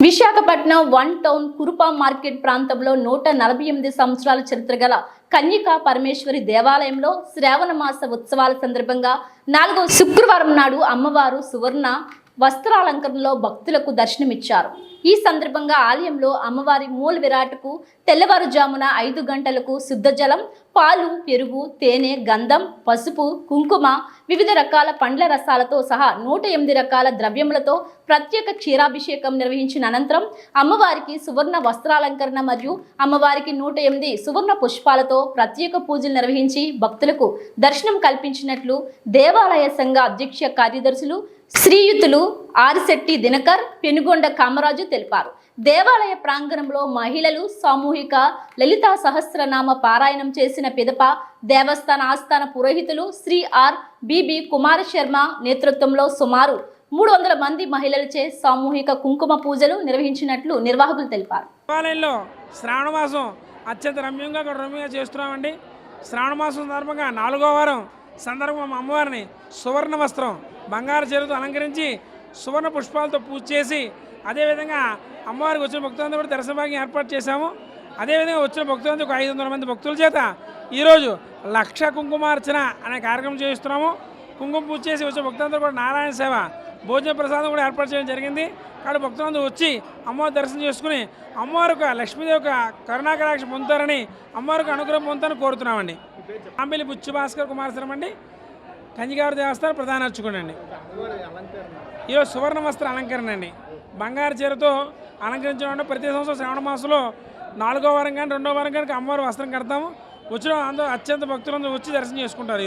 Visakhapatnam one town Kurupam market ప్రాంతంలో నూట నలభై ఎనిమిది సంవత్సరాల చరిత్ర గల కన్యకా పరమేశ్వరి దేవాలయంలో శ్రావణ మాస ఉత్సవాల సందర్భంగా నాలుగో శుక్రవారం నాడు అమ్మవారు సువర్ణ వస్త్రాలంకరణలో భక్తులకు దర్శనమిచ్చారు. ఈ సందర్భంగా ఆలయంలో అమ్మవారి మూల విరాట్కు తెల్లవారుజామున ఐదు గంటలకు శుద్ధజలం పాలు పెరుగు తేనె గంధం పసుపు కుంకుమ వివిధ రకాల పండ్ల రసాలతో సహా నూట ఎనిమిది రకాల ద్రవ్యములతో ప్రత్యేక క్షీరాభిషేకం నిర్వహించిన అనంతరం అమ్మవారికి సువర్ణ వస్త్రాలంకరణ మరియు అమ్మవారికి నూట ఎనిమిది సువర్ణ పుష్పాలతో ప్రత్యేక పూజలు నిర్వహించి భక్తులకు దర్శనం కల్పించినట్లు దేవాలయ సంఘ అధ్యక్ష కార్యదర్శులు శ్రీయుతులు ఆరిశెట్టి దినకర్ పెనుగొండ కామరాజు తెలిపారు. దేవాలయ ప్రాంగణంలో మహిళలు సామూహిక లలితా సహస్రనామ పారాయణం చేసిన పిదప దేవస్థాన ఆస్థాన పురోహితులు Shri R B B Kumara Sharma నేతృత్వంలో సుమారు మూడు వందల మంది మహిళలచే సామూహిక కుంకుమ పూజలు నిర్వహించినట్లు నిర్వాహకులు తెలిపారు. దేవాలయంలో శ్రావణమాసం అత్యంత రమ్యంగా రమ్యంగా చేస్తున్నామండి. శ్రావణమాసం సందర్భంగా నాలుగో వారం సందర్భం మా అమ్మవారిని సువర్ణ వస్త్రం బంగారు చెరువుతో అలంకరించి సువర్ణ పుష్పాలతో పూజ చేసి అదేవిధంగా అమ్మవారికి వచ్చిన భక్తులందరూ కూడా దర్శన భాగ్యం ఏర్పాటు చేశాము. అదేవిధంగా వచ్చిన భక్తులందరూ ఒక ఐదు వందల మంది భక్తుల చేత ఈరోజు లక్ష కుంకుమార్చన అనే కార్యక్రమం చేయిస్తున్నాము. కుంకుమ పూజ చేసి వచ్చే భక్తులందరూ కూడా నారాయణ సేవ భోజన ప్రసాదం కూడా ఏర్పాటు చేయడం జరిగింది. కాబట్టి భక్తులందరూ వచ్చి అమ్మవారి దర్శనం చేసుకుని అమ్మవారి యొక్క లక్ష్మీదేవి యొక్క కరుణాకరాక్ష పొందుతారని అమ్మవారికి అనుగ్రహం పొందుతారని కోరుతున్నామండి. అంబిలి బుచ్చి భాస్కర్ కుమారస్వామి అండి. కంజిగారు దేవస్థానం ప్రధాన అర్చకుడు అండి ఈరోజు సువర్ణ వస్త్ర అలంకరణ అండి. బంగారు చీరతో అలంకరించడం ప్రతి సంవత్సరం శ్రావణ మాసంలో నాలుగో వారం కానీ రెండో వారం కానీ అమ్మవారి వస్త్రం కడతాము. వచ్చిన అందరూ అత్యంత భక్తులందరూ వచ్చి దర్శనం చేసుకుంటారు.